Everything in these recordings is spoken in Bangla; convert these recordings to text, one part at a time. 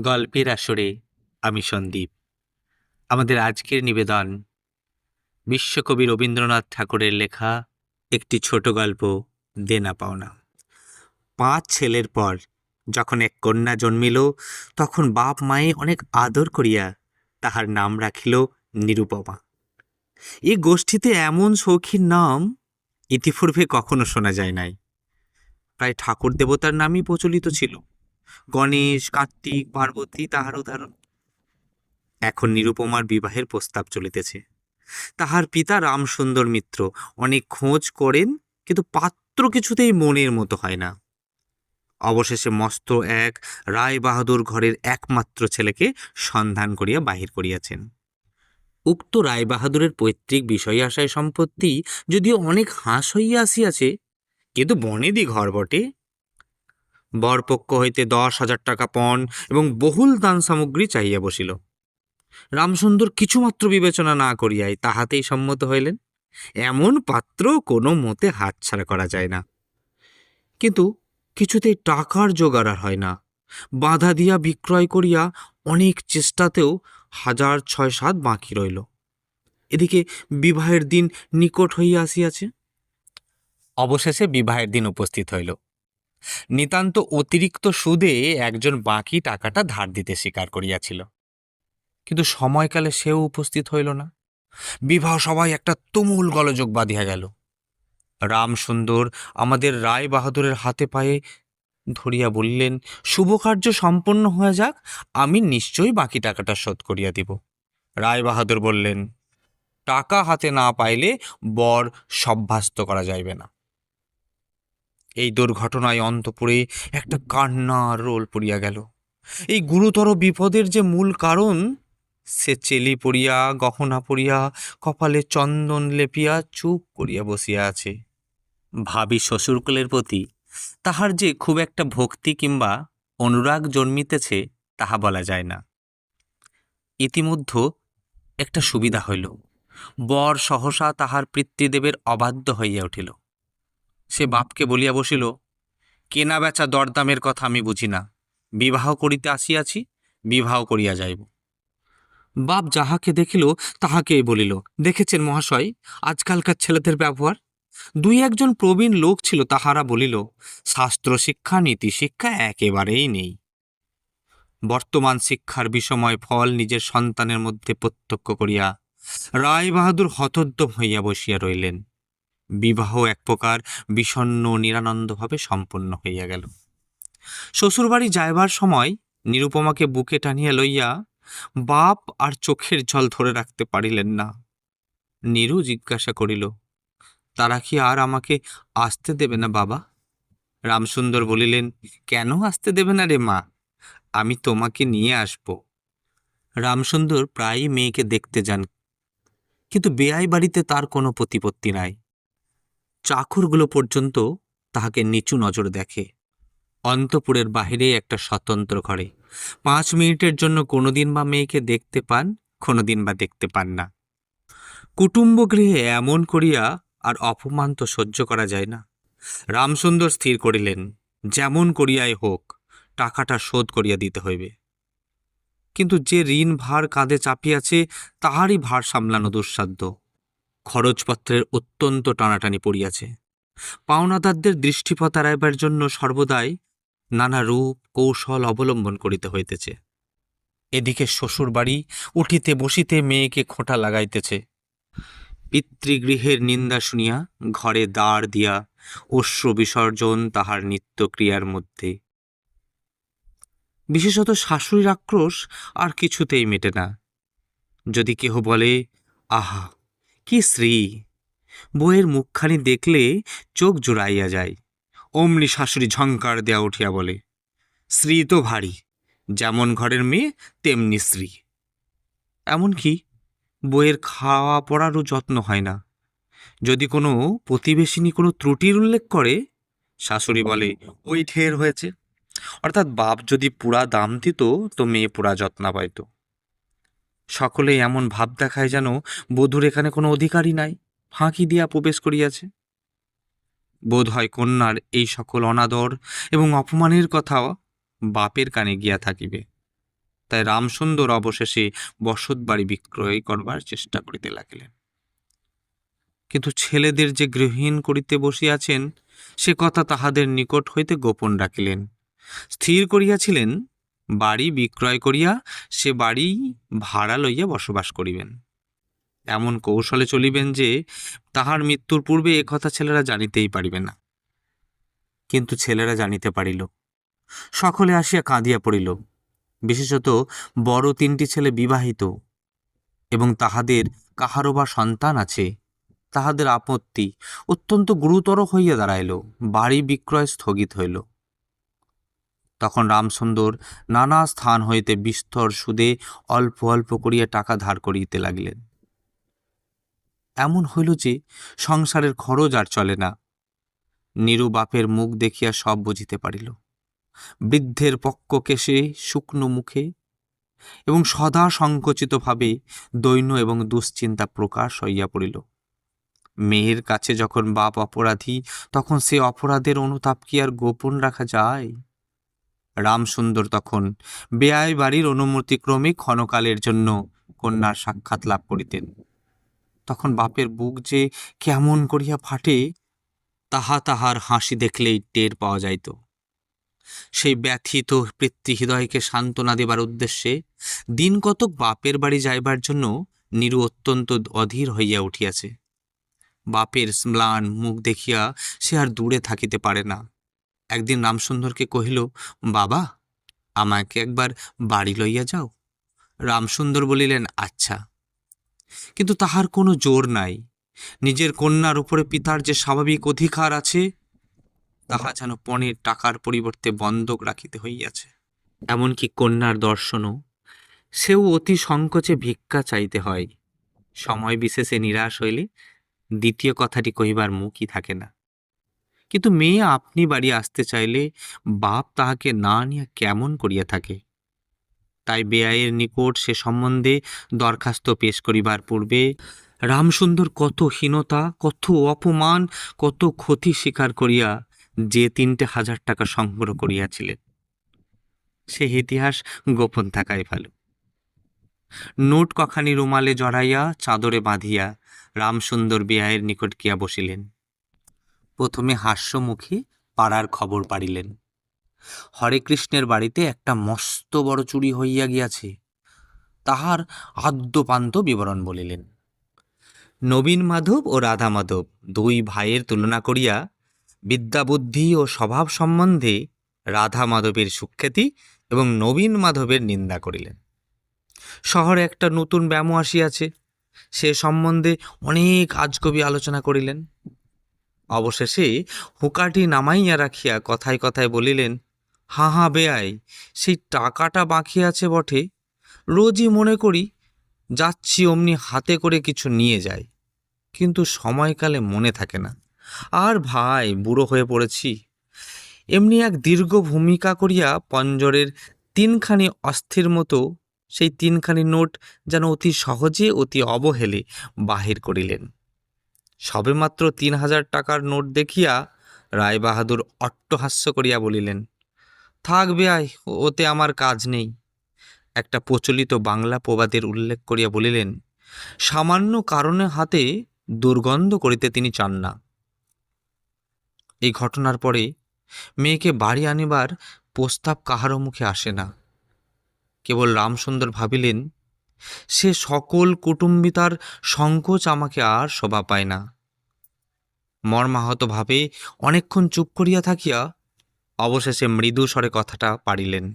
গল্পের আসরে আমি সন্দীপ। আমাদের আজকের নিবেদন বিশ্বকবি রবীন্দ্রনাথ ঠাকুরের লেখা একটি ছোট গল্প, দেনা পাওনা। পাঁচ ছেলের পর যখন এক কন্যা জন্মিল, তখন বাপ মায়ে অনেক আদর করিয়া তাহার নাম রাখিল নিরুপমা। এই গোষ্ঠীতে এমন শৌখিন নাম ইতিপূর্বে কখনো শোনা যায় নাই। প্রায় ঠাকুর দেবতার নামই প্রচলিত ছিল। গণেশ, কার্তিক, পার্বতী তাহার উদাহরণ এখন নিরুপমার বিবাহের প্রস্তাব চলিতেছে। তাহার পিতা রামসুন্দর মিত্র অনেক খোঁজ করেন, কিন্তু পাত্র কিছুতেই মনের মতো হয় না। অবশেষে মস্ত এক রায় বাহাদুর ঘরের একমাত্র ছেলেকে সন্ধান করিয়া বাহির করিয়াছেন। উক্ত রায় বাহাদুরের পৈতৃক বিষয় আশায় সম্পত্তি যদিও অনেক হাঁস হইয়া আসিয়াছে, কিন্তু বনেদি ঘর বটে। বরপক্ষ হইতে দশ হাজার টাকা পণ এবং বহুল দান সামগ্রী চাহিয়া বসিল। রামসুন্দর কিছুমাত্র বিবেচনা না করিয়াই তাহাতেই সম্মত হইলেন, এমন পাত্র কোনো মতে হাতছাড়া করা যায় না। কিন্তু কিছুতেই টাকার জোগাড় আর হয় না। বাধা দিয়া বিক্রয় করিয়া অনেক চেষ্টাতেও হাজার ছয় সাত বাকি রইল। এদিকে বিবাহের দিন নিকট হইয়া আসিয়াছে। অবশেষে বিবাহের দিন উপস্থিত হইল। নিতান্ত অতিরিক্ত সুদে একজন বাকি টাকাটা ধার দিতে স্বীকার করিয়াছিল। কিন্তু সময়কালে সেও উপস্থিত হইল না। বিবাহ সবাই একটা তুমুল গলযোগ বাঁধিয়া গেল। রামসুন্দর আমাদের রায় বাহাদুরের হাতে পায়ে ধরিয়া বললেন শুভ কার্য সম্পন্ন হয়ে যাক, আমি নিশ্চয়ই বাকি টাকাটা শোধ করিয়া দিব। রায় বাহাদুর বললেন, টাকা হাতে না পাইলে বর সভ্যাস্ত করা যাইবে না। এই দুর্ঘটনায় অন্তপুরে একটা কান্নার রোল পড়িয়া গেল। এই গুরুতর বিপদের যে মূল কারণ, সে চেলি পড়িয়া, গহনা পড়িয়া, কপালে চন্দন লেপিয়া, চুপ করিয়া বসিয়া আছে। ভাবি শ্বশুরকুলের প্রতি তাহার যে খুব একটা ভক্তি কিংবা অনুরাগ জন্মিতেছে, তাহা বলা যায় না। ইতিমধ্যে একটা সুবিধা হইল। বর সহসা তাহার পিতৃদেবের অবাধ্য হইয়া উঠিল। সে বাপকে বলিয়া বসিল, কেনা বেচা দরদামের কথা আমি বুঝি না। বিবাহ করিতে আসিয়াছি, বিবাহ করিয়া যাইব। বাপ যাহাকে দেখিল, তাহাকেই বলিল, দেখেছেন মহাশয়, আজকালকার ছেলেদের ব্যবহার? দুই একজন প্রবীণ লোক ছিল, তাহারা বলিল, শাস্ত্র শিক্ষা, নীতি শিক্ষা একেবারেই নেই। বর্তমান শিক্ষার বিষময় ফল নিজের সন্তানের মধ্যে প্রত্যক্ষ করিয়া রায় বাহাদুর হইয়া বসিয়া রইলেন। বিবাহ এক প্রকার বিষণ্ন নিরানন্দভাবে সম্পন্ন হইয়া গেল। শ্বশুরবাড়ি যাইবার সময় নিরুপমাকে বুকে টানিয়া লইয়া বাপ আর চোখের জল ধরে রাখতে পারিলেন না। নিরু জিজ্ঞাসা করিল, তারা কি আর আমাকে আসতে দেবে না বাবা? রামসুন্দর বলিলেন, কেন আসতে দেবে না রে মা? আমি তোমাকে নিয়ে আসব। রামসুন্দর প্রায়ই মেয়েকে দেখতে যান, কিন্তু বেআই বাড়িতে তার কোনো প্রতিপত্তি নাই। চাকরগুলো পর্যন্ত তাহাকে নিচু নজর দেখে। অন্তপুরের বাহিরে একটা স্বতন্ত্র ঘরে। পাঁচ মিনিটের জন্য কোনোদিন বা মেয়েকে দেখতে পান, কোনোদিন বা দেখতে পান না। কুটুম্ব গৃহে এমন করিয়া আর অপমান তো সহ্য করা যায় না। রামসুন্দর স্থির করিলেন, যেমন করিয়াই হোক, টাকাটা শোধ করিয়া দিতে হইবে। কিন্তু যে ঋণ ভার কাঁধে চাপিয়াছে, তাহারই ভার সামলানো দুঃসাধ্য। খরচপত্রের অত্যন্ত টানাটানি পড়িয়াছে। পাওনাদারদের দৃষ্টিপথ এড়াইবার জন্য সর্বদাই নানা রূপ, কৌশল অবলম্বন করিতে হইতেছে। এদিকে শ্বশুরবাড়ি উঠিতে বসিতে মেয়েকে খোঁটা লাগাইতেছে। পিতৃগৃহের নিন্দা শুনিয়া ঘরে দাঁড় দিয়া অশ্রু বিসর্জন তাহার নিত্যক্রিয়ার মধ্যে। বিশেষত শাশুড়ির আক্রোশ আর কিছুতেই মেটে না। যদি কেহ বলে, আহা কি শ্রী? বইয়ের মুখখানি দেখলে চোখ জোড়াইয়া যায়। অমনি শাশুড়ি ঝঙ্কার দেয়া উঠিয়া বলে, শ্রী তো ভারী, যেমন ঘরের মেয়ে, তেমনি শ্রী। এমনকি বইয়ের খাওয়া পড়ারও যত্ন হয় না। যদি কোনো প্রতিবেশিনী কোনো ত্রুটির উল্লেখ করে, শাশুড়ি বলে, ওই ঠের হয়েছে। অর্থাৎ বাপ যদি পুরা দাম দিত, তো মেয়ে পুরা যত্ন পাইত। সকলেই এমন ভাব দেখায় যেন বধূর এখানে কোনো অধিকারই নাই, ফাঁকি দিয়া প্রবেশ করিয়াছে। বোধ হয় কন্যার এই সকল অনাদর এবং অপমানের কথাও বাপের কানে গিয়া থাকিবে। তাই রামসুন্দর অবশেষে বসত বাড়ি বিক্রয় করবার চেষ্টা করিতে লাগিলেন। কিন্তু ছেলেদের যে গৃহহীন করিতে বসিয়াছেন, সে কথা তাহাদের নিকট হইতে গোপন রাখিলেন। স্থির করিয়াছিলেন বাড়ি বিক্রয় করিয়া সে বাড়ি ভাড়া লইয়া বসবাস করিবেন। এমন কৌশলে চলিবেন যে, তাহার মৃত্যুর পূর্বে কথা ছেলেরা জানিতেই পারিবে না। কিন্তু ছেলেরা জানিতে পারিল। সকলে আসিয়া কাঁদিয়া পড়িল। বিশেষত বড় তিনটি ছেলে বিবাহিত এবং তাহাদের কাহারও বা সন্তান আছে, তাহাদের আপত্তি অত্যন্ত গুরুতর হইয়া দাঁড়াইল। বাড়ি বিক্রয় স্থগিত হইল। তখন রামসুন্দর নানা স্থান হইতে বিস্তর সুদে অল্প অল্প করিয়া টাকা ধার করিতে লাগিলেন। এমন হইল যে সংসারের খরচ আর চলে না। নিরু বাপের মুখ দেখিয়া সব বুঝিতে পারিল। বৃদ্ধের পক্ষ কেশে শুকনো মুখে এবং সদা সংকুচিতভাবে দৈন্য এবং দুশ্চিন্তা প্রকাশ হইয়া পড়িল। মেয়ের কাছে যখন বাপ অপরাধী, তখন সে অপরাধের অনুতাপ কি আর গোপন রাখা যায়? রামসুন্দর তখন বেয়াই বাড়ির অনুমতিক্রমে ক্ষণকালের জন্য কন্যার সাক্ষাৎ লাভ করিতেন। তখন বাপের বুক যে কেমন করিয়া ফাটে, তাহা তাহার হাসি দেখলেই টের পাওয়া যাইত। সেই ব্যথিত পিতৃহৃদয়কে সান্ত্বনা দেবার উদ্দেশ্যে দিন কতক বাপের বাড়ি যাইবার জন্য নিরু অত্যন্ত অধীর হইয়া উঠিয়াছে। বাপের ম্লান মুখ দেখিয়া সে আর দূরে থাকিতে পারে না। একদিন রামসুন্দরকে কহিল, বাবা, আমাকে একবার বাড়ি লইয়া যাও। রামসুন্দর বলিলেন আচ্ছা। কিন্তু তাহার কোনো জোর নাই। নিজের কন্যার উপরে পিতার যে স্বাভাবিক অধিকার আছে, তাহা যেন পণের টাকার পরিবর্তে বন্ধক রাখিতে হইয়াছে। এমনকি কন্যার দর্শনও। সেও অতি সংকোচে ভিক্ষা চাইতে হয়। সময় বিশেষে নিরাশ হইলে দ্বিতীয় কথাটি কহিবার মুখই থাকে না। কিন্তু মেয়ে আপনি বাড়ি আসতে চাইলে বাপ তাহাকে না নিয়ে কেমন করিয়া থাকে? তাই বেআইয়ের নিকট সে সম্বন্ধে দরখাস্ত পেশ করিবার পূর্বে রামসুন্দর কত হীনতা, কত অপমান, কত ক্ষতি স্বীকার করিয়া যে তিনটে হাজার টাকা সংগ্রহ করিয়াছিলেন। সে ইতিহাস গোপন থাকাই ভালো। নোট কখানি রুমালে জড়াইয়া চাদরে বাঁধিয়া রামসুন্দর বেআইয়ের নিকট গিয়া বসিলেন। প্রথমে হাস্যমুখে পাড়ার খবর পাড়িলেন। হরে কৃষ্ণের বাড়িতে একটা মস্ত বড় চুরি হইয়া গিয়াছে, তাহার আদ্যপান্ত বিবরণ বলিলেন। নবীন মাধব ও রাধা মাধব দুই ভাইয়ের তুলনা করিয়া বিদ্যাবুদ্ধি ও স্বভাব সম্বন্ধে রাধা মাধবের সুখ্যাতি এবং নবীন মাধবের নিন্দা করিলেন। শহরে একটা নতুন ব্যায়াম আসিয়াছে, সে সম্বন্ধে অনেক আজকবি আলোচনা করিলেন। অবশেষে হুকাটি নামাইয়া রাখিয়া কথায় কথায় বলিলেন, হা হা, বেআই, সেই টাকাটা বাকি আছে বটে। রোজই মনে করি যাচ্ছি অমনি হাতে করে কিছু নিয়ে যায় কিন্তু সময়কালে মনে থাকে না। আর ভাই, বুড়ো হয়ে পড়েছি। এমনি এক দীর্ঘ ভূমিকা করিয়া পঞ্জরের তিনখানি অস্থির মতো সেই তিনখানি নোট যেন অতি সহজে, অতি অবহেলে বাহির করিলেন। সবেমাত্র তিন হাজার টাকার নোট দেখিয়া রায়বাহাদুর অট্টহাস্য করিয়া বলিলেন থাকবে বেআই ওতে আমার কাজ নেই। একটা প্রচলিত বাংলা প্রবাদের উল্লেখ করিয়া বলিলেন, সামান্য কারণে হাতে দুর্গন্ধ করিতে তিনি চান না। এই ঘটনার পরে মেয়েকে বাড়ি আনিবার প্রস্তাব কাহারও মুখে আসে না। কেবল রামসুন্দর ভাবিলেন সে সকল কুটুম্বিতার সংকোচ আমাকে আর শোভা পায় না। মর্মাহতভাবে অনেকক্ষণ চুপ করিয়া থাকিয়া অবশেষে মৃদু স্বরে কথাটা পারিলেন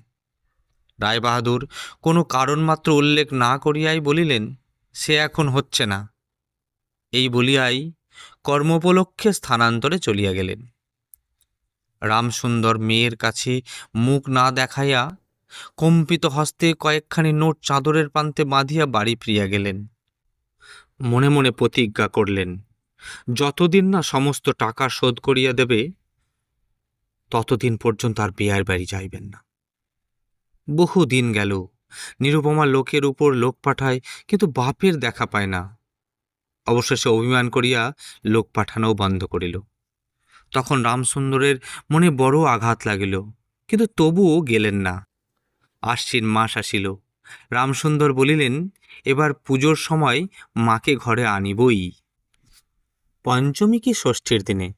রায়বাহাদুর কোনো কারণ মাত্র উল্লেখ না করিয়াই বলিলেন, সে এখন হচ্ছে না। এই বলিয়াই কর্মোপলক্ষে স্থানান্তরে চলিয়া গেলেন। রামসুন্দর মেয়ের কাছে মুখ না দেখাইয়া কম্পিত হস্তে কয়েকখানি নোট চাদরের প্রান্তে বাঁধিয়া বাড়ি ফিরিয়া গেলেন। মনে মনে প্রতিজ্ঞা করলেন, যতদিন না সমস্ত টাকা শোধ করিয়া দেবে, ততদিন পর্যন্ত আর বিয়ার বাড়ি যাইবেন না। বহু দিন গেল, নিরুপমা লোকের উপর লোক পাঠায়, কিন্তু বাপের দেখা পায় না। অবশেষে অভিমান করিয়া লোক পাঠানোও বন্ধ করিল। তখন রামসুন্দরের মনে বড় আঘাত লাগিল, কিন্তু তবুও গেলেন না। আশ্বিন মাস আসিল। রামসুন্দর বলিলেন, এবার পুজোর সময় মাকে ঘরে আনিবই। পঞ্চমী কি ষষ্ঠীর দিনে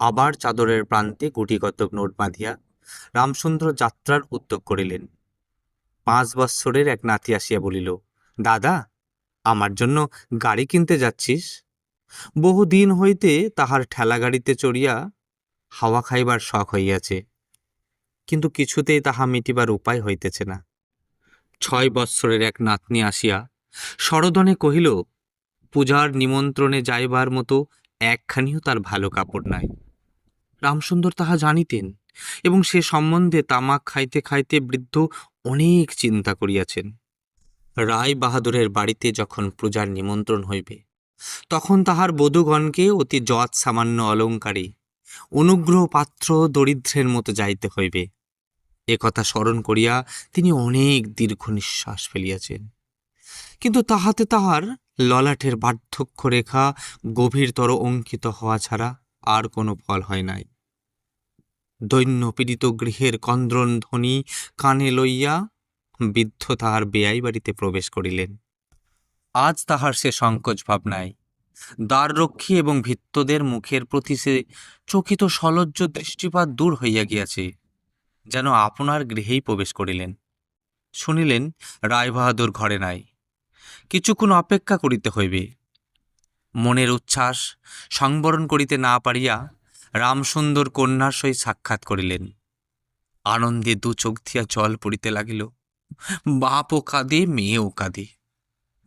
আবার চাদরের প্রান্তে গুটিকতক নোট বাঁধিয়া রামসুন্দর যাত্রার উদ্যোগ করিলেন। পাঁচ বৎসরের এক নাতি আসিয়া বলিল, দাদা, আমার জন্য গাড়ি কিনতে যাচ্ছিস? বহু দিন হইতে তাহার ঠেলা গাড়িতে চড়িয়া হাওয়া খাইবার শখ হইয়াছে। কিন্তু কিছুতেই তাহা মিটিবার উপায় হইতেছে না। ছয় বৎসরের এক নাতনি আসিয়া সরদনে কহিল, পূজার নিমন্ত্রণে যাইবার মতো একখানিও তার ভালো কাপড় নাই। রামসুন্দর তাহা জানিতেন এবং সে সম্বন্ধে তামাক খাইতে খাইতে বৃদ্ধ অনেক চিন্তা করিয়াছেন। রায় বাহাদুরের বাড়িতে যখন পূজার নিমন্ত্রণ হইবে, তখন তাহার বধূগণকে অতি যৎ সামান্য অলঙ্কারে অনুগ্রহ পাত্র দরিদ্রের মতো যাইতে হইবে। এ কথা স্মরণ করিয়া তিনি অনেক দীর্ঘ নিঃশ্বাস ফেলিয়াছেন। কিন্তু তাহাতে তাহার ললাটের বার্ধক্য রেখা গভীরতর অঙ্কিত হওয়া ছাড়া আর কোনো ফল হয় নাই। দৈন্য পীড়িত গৃহের কন্দ্রন ধ্বনি কানে লইয়া বৃদ্ধ তাহার বেয়াই বাড়িতে প্রবেশ করিলেন। আজ তাহার সে সংকোচ ভাব নাই। দ্বাররক্ষী এবং ভিত্তদের মুখের প্রতি সে চকিত সলজ্জ দৃষ্টিপাত দূর হইয়া গিয়াছে। যেন আপনার গৃহেই প্রবেশ করিলেন। শুনিলেন, রায়বাহাদুর ঘরে নাই। কিছুক্ষণ অপেক্ষা করিতে হইবে। মনের উচ্ছ্বাস সংবরণ করিতে না পারিয়া রামসুন্দর কন্যার সহিত সাক্ষাৎ করিলেন। আনন্দে দু চোখ দিয়া জল পড়িতে লাগিল। বাপও কাঁদে মেয়েও কাঁদে।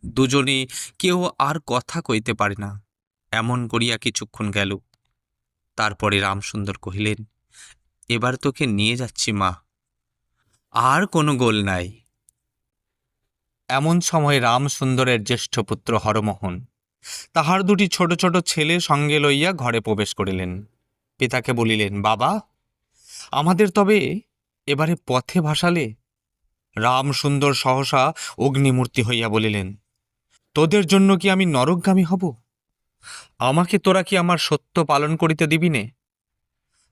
দুজনে কেউ আর কথা কইতে পারে না। এমন করিয়া কিছুক্ষণ গেল। তারপরে রামসুন্দর কহিলেন এবার তোকে নিয়ে যাচ্ছি, মা। আর কোনো গোল নাই। এমন সময় রামসুন্দরের জ্যেষ্ঠ পুত্র হরমোহন তাহার দুটি ছোট ছোট ছেলে সঙ্গে লইয়া ঘরে প্রবেশ করিলেন। পিতাকে বলিলেন, বাবা, আমাদের তবে এবারে পথে ভাসালে? রামসুন্দর সহসা অগ্নিমূর্তি হইয়া বলিলেন, তোদের জন্য কি আমি নরকগামী হব? আমাকে তোরা কি আমার সত্য পালন করিতে দিবিনে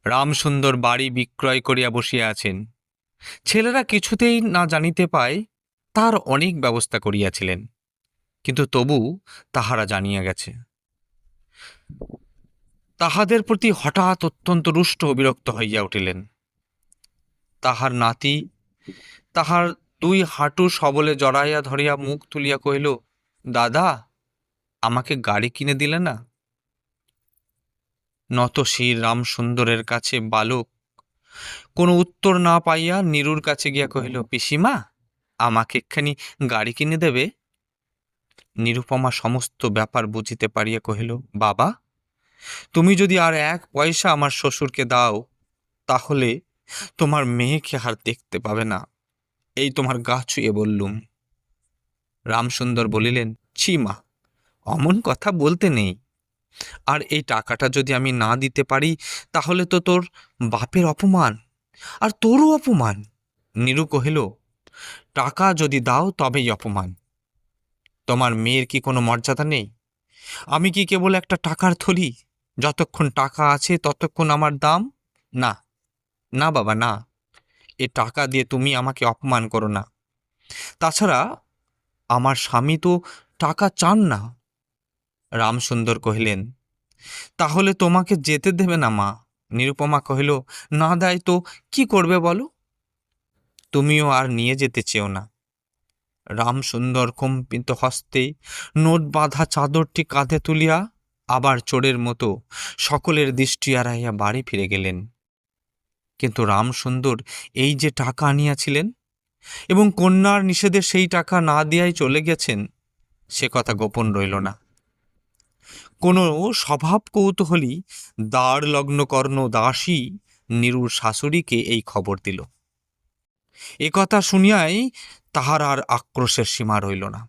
রামসুন্দর বাড়ি বিক্রয় করিয়া বসিয়া আছেন। ছেলেরা কিছুতেই না জানিতে পায়, তার অনেক ব্যবস্থা করিয়াছিলেন। কিন্তু তবু তাহারা জানিয়া গেছে। তাহাদের প্রতি হঠাৎ অত্যন্ত রুষ্ট বিরক্ত হইয়া উঠিলেন। তাহার নাতি তাহার দুই হাঁটু সবলে জড়াইয়া ধরিয়া মুখ তুলিয়া কহিল, দাদা, আমাকে গাড়ি কিনে দিলে না? নত শির রামসুন্দরের কাছে বালক। কোনো উত্তর না পাইয়া নীরুর কাছে গিয়া কহিল, পিসিমা, আমাকে একখানি গাড়ি কিনে দেবে? নিরুপমা সমস্ত ব্যাপার বুঝিতে পারিয়া কহিল, বাবা, তুমি যদি আর এক পয়সা আমার শ্বশুরকে দাও, তাহলে তোমার মেয়েকে আর দেখতে পাবে না। এই তোমার গা ছুঁয়ে বললুম। রামসুন্দর বলিলেন ছি মা অমন কথা বলতে নেই। আর এই টাকাটা যদি আমি না দিতে পারি, তাহলে তো তোর বাপের অপমান। আর তোরও অপমান। নীরু কহিল, টাকা যদি দাও, তবেই অপমান। তোমার মেয়ের কি কোনো মর্যাদা নেই? আমি কি কেবল একটা টাকার থলি? যতক্ষণ টাকা আছে, ততক্ষণ আমার দাম? না। না বাবা, না। এ টাকা দিয়ে তুমি আমাকে অপমান করো না। তাছাড়া, আমার স্বামী তো টাকা চান না। রামসুন্দর কহিলেন, তাহলে তোমাকে যেতে দেবে না মা? নিরুপমা কহিল, না দেয় তো, কি করবে বলো? তুমিও আর নিয়ে যেতে চেও না। রামসুন্দর কম্পিত হস্তে নোট বাঁধা চাদরটি কাঁধে তুলিয়া আবার চোরের মতো সকলের দৃষ্টি এড়াইয়া বাড়ি ফিরে গেলেন। কিন্তু রামসুন্দর এই যে টাকা আনিয়াছিলেন এবং কন্যার নিষেধে সেই টাকা না দিয়াই চলে গেছেন, সে কথা গোপন রইল না। কোনো স্বভাব কৌতূহলী দ্বার লগ্ন কর্ণ দাসী নিরুর শাশুড়িকে এই খবর দিল। এ কথা শুনিয়াই তাহার আর আক্রোশের সীমা রইল না।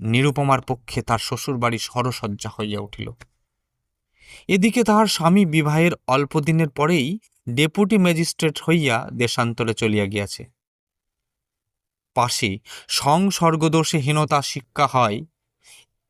নিরুপমার পক্ষে তার শ্বশুরবাড়ি সরসজ্জা হইয়া উঠিল। এদিকে তাহার স্বামী বিবাহের অল্প দিনের পরেই ডেপুটি ম্যাজিস্ট্রেট হইয়া দেশান্তরে চলিয়া গিয়াছে। পাশে সংসর্গদোষে হীনতা শিক্ষা হয়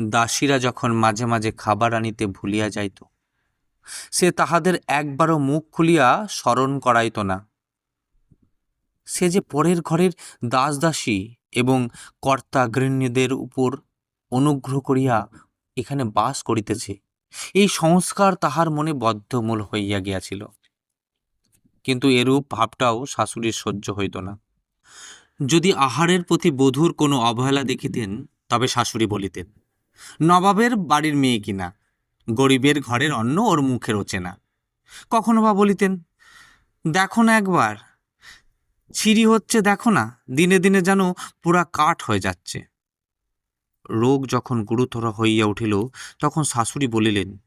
দাসীরা যখন মাঝে মাঝে খাবার আনিতে ভুলিয়া যাইত, সে তাহাদের একবারও মুখ খুলিয়া স্মরণ করাইত না। সে যে পরের ঘরের দাস দাসী এবং কর্তা গৃহিণীদের উপর অনুগ্রহ করিয়া এখানে বাস করিতেছে, এই সংস্কার তাহার মনে বদ্ধমূল হইয়া গিয়াছিল। কিন্তু এরূপ ভাবটাও শাশুড়ির সহ্য হইত না। যদি আহারের প্রতি বধূর কোনো অবহেলা দেখিতেন, তবে শাশুড়ি বলিতেন নবাবের বাড়ির মেয়ে কিনা, গরিবের ঘরের অন্ন ওর মুখে রোচে না। কখনো বা বলিতেন, দেখো না একবার ছিঁড়ি হচ্ছে দেখো না, দিনে দিনে যেন পুরা কাঠ হয়ে যাচ্ছে। রোগ যখন গুরুতর হইয়া উঠিল, তখন শাশুড়ি বলিলেন,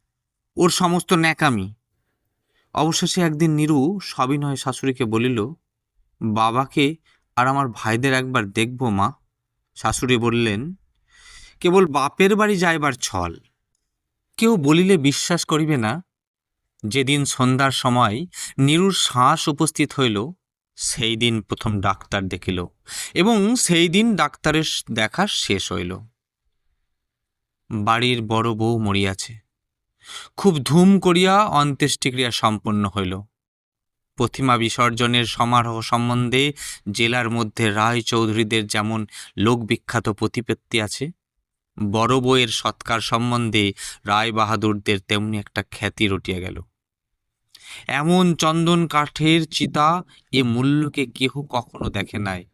ওর সমস্ত ন্যাকামি। অবশেষে একদিন নীরু সবিনয় শাশুড়িকে বলিল, বাবাকে আর আমার ভাইদের একবার দেখব মা। শাশুড়ি বললেন কেবল বাপের বাড়ি যাইবার ছল। কেউ বলিলে বিশ্বাস করিবে না, যেদিন সন্ধ্যার সময় নীরুর শ্বাস উপস্থিত হইল, সেই দিন প্রথম ডাক্তার দেখিল এবং সেই দিন ডাক্তারের দেখা শেষ হইল। বাড়ির বড় বউ মরিয়াছে। খুব ধুম করিয়া অন্ত্যেষ্টিক্রিয়া সম্পন্ন হইল। প্রতিমা বিসর্জনের সমারোহ সম্বন্ধে জেলার মধ্যে রায় চৌধুরীদের যেমন লোকবিখ্যাত প্রতিপত্তি আছে বড় বউয়ের সৎকার সম্বন্ধে রায় বাহাদুরদের তেমনি একটা খ্যাতি রটিয়া গেল। এমন চন্দন কাঠের চিতা এ মূল্যকে কেহ কখনো দেখে নাই।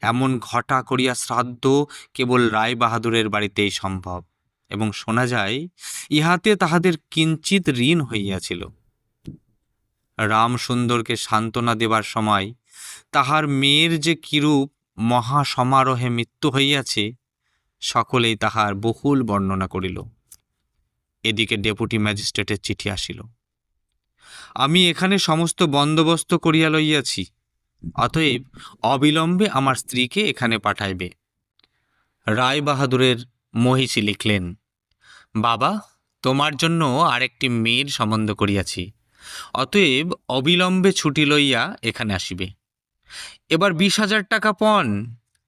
এমন ঘটা করিয়া শ্রাদ্ধ কেবল রায় বাহাদুরের বাড়িতেই সম্ভব। এবং শোনা যায়, ইহাতে তাহাদের কিঞ্চিত ঋণ হইয়াছিল। রাম সুন্দরকে সান্ত্বনা দেবার সময় তাহার মেয়ের যে কিরূপ মহা সমারোহে মৃত্যু হইয়াছে সকলেই তাহার বহুল বর্ণনা করিল। এদিকে ডেপুটি ম্যাজিস্ট্রেটের চিঠি আসিল। আমি এখানে সমস্ত বন্দোবস্ত করিয়া লইয়াছি, অতএব অবিলম্বে আমার স্ত্রীকে এখানে পাঠাইবে। রায় বাহাদুরের মহিষী লিখলেন, বাবা, তোমার জন্য আরেকটি মেয়ের সম্বন্ধ করিয়াছি, অতএব অবিলম্বে ছুটি লইয়া এখানে আসিবে। এবার বিশ হাজার টাকা পণ,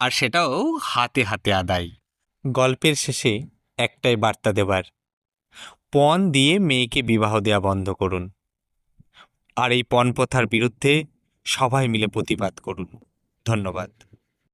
আর সেটাও হাতে হাতে আদায়। গল্পের শেষে একটাই বার্তা দেবার। পণ দিয়ে মেয়েকে বিবাহ দেয়া বন্ধ করুন। আর এই পণ প্রথার বিরুদ্ধে সবাই মিলে প্রতিবাদ করুন। ধন্যবাদ।